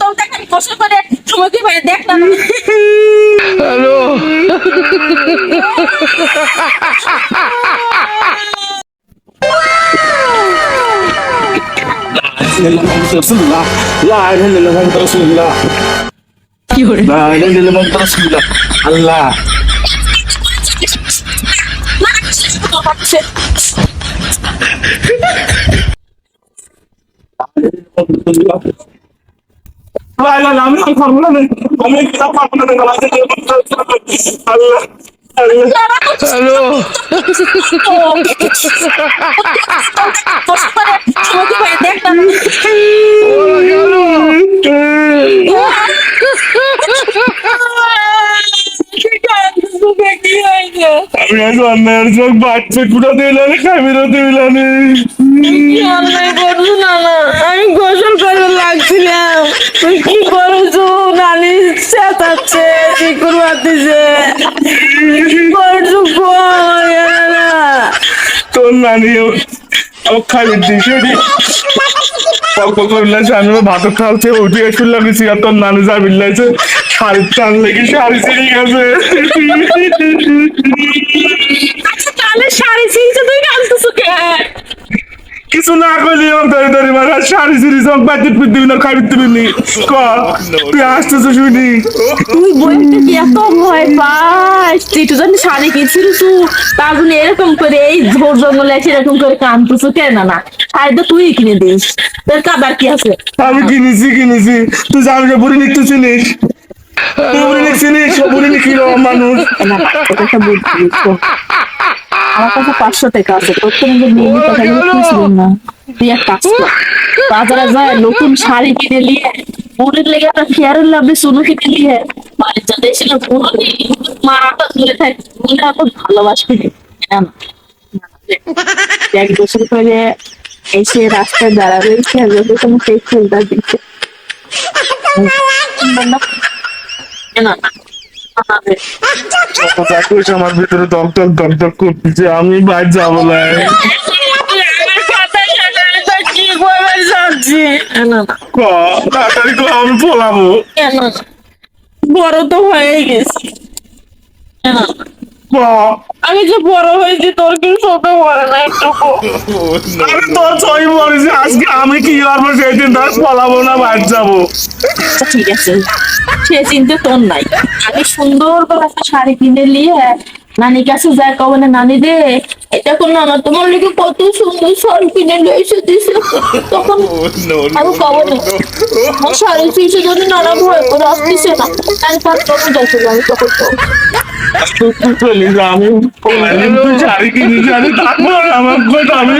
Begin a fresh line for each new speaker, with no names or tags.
তোমরা খালি কষ্ট করে সময় কি ভাই
আল্লাহ হ্যালো
কষ্ট করে সময় কি ভাই দেখলাম কি হয়েছে
আমি আজ অন্যায়ের চোখ বাচ্চা কুড়া দিলাম খামিরা দিলাম
অন্যায় করছ না না আমি গোসল করে লাগছিলাম। তুই কি করেছ নানি? চেঁচাচ্ছে চিকুর?
তোর নানি দিছে করলে আমি ভাত খাওয়াচ্ছে উঠে এসে লাগেছি আর তোর নানি যা বিল্লাইছে লেগে শাড়ি ছিঁড়ে গেছে।
তাহলে শাড়ি ছিঁড়ছে তুই কাঁদতেছো কে?
কিছু না করলি আমার ধরে ধরে মারা শাড়ি ছিঁড়ি সব পিট দিবি না দিবি তুই আসতেছ শুনি।
তুই বইতে কি এত ভয় পাস? তুই তো জানি শাড়ি কিনছিলিস তার জন্য এরকম করে এই ঝোর জঙ্গলে এসে এরকম করে কানতেছো কেন না শাড়ি তো তুই কিনে দিস। তোর কাবার কি আছে?
আমি কিনেছি কিনেছি। তুই জানিস বুড়ি নিক তুই চিনিস? বুড়ি চিনিস বুড়ি নিক কি রকম মানুষ
না, আমার কাছে পাঁচশো টাকা আছে তোর তো নিজের মেয়ে টাকা দিয়েছিলাম না। তুই এক কাজ কর বাজারে যায় নতুন শাড়ি কিনে নিয়ে বোনের লেগে একটা ফেয়ারের লাভে সোনো কিনে নিয়ে বাড়ির যাতে ছিল বোন মারাটা ধরে থাকে বোনটা এত ভালোবাসবি। না না, না, এক বছর করে এসে রাস্তায় দাঁড়াবে সে যদি তুমি সেই ফুলটা দিচ্ছে।
আমার ভিতরে দক দক দক দক করতেছে আমি বাইর যাব না। আমি পলাবো।
বড় তো হয়ে গেছি। আমি যে বড় হয়েছি তোর কি ছোট পড়ে না একটু
আমি তোর ছয় মরেছি আজকে আমি কি পারব সেই দিন তার পালাবো না বাদ যাব।
আচ্ছা ঠিক আছে। সে চিন্তা তোর নাই। আমি সুন্দর করে একটা শাড়ি কিনে নিয়ে নানির কাছে যায় কবে না নানি দে এটা কোন নানা তোমার লিখে কত সুন্দর শাড়ি কিনে নিয়ে এসে দিছে তখন আমি কবে না। আমার শাড়ি ফিসে যদি নানা ভয় করে আসতেছে না আমি তার তখন যাচ্ছি আমি তখন
যা, আমি তারপর আমার আমি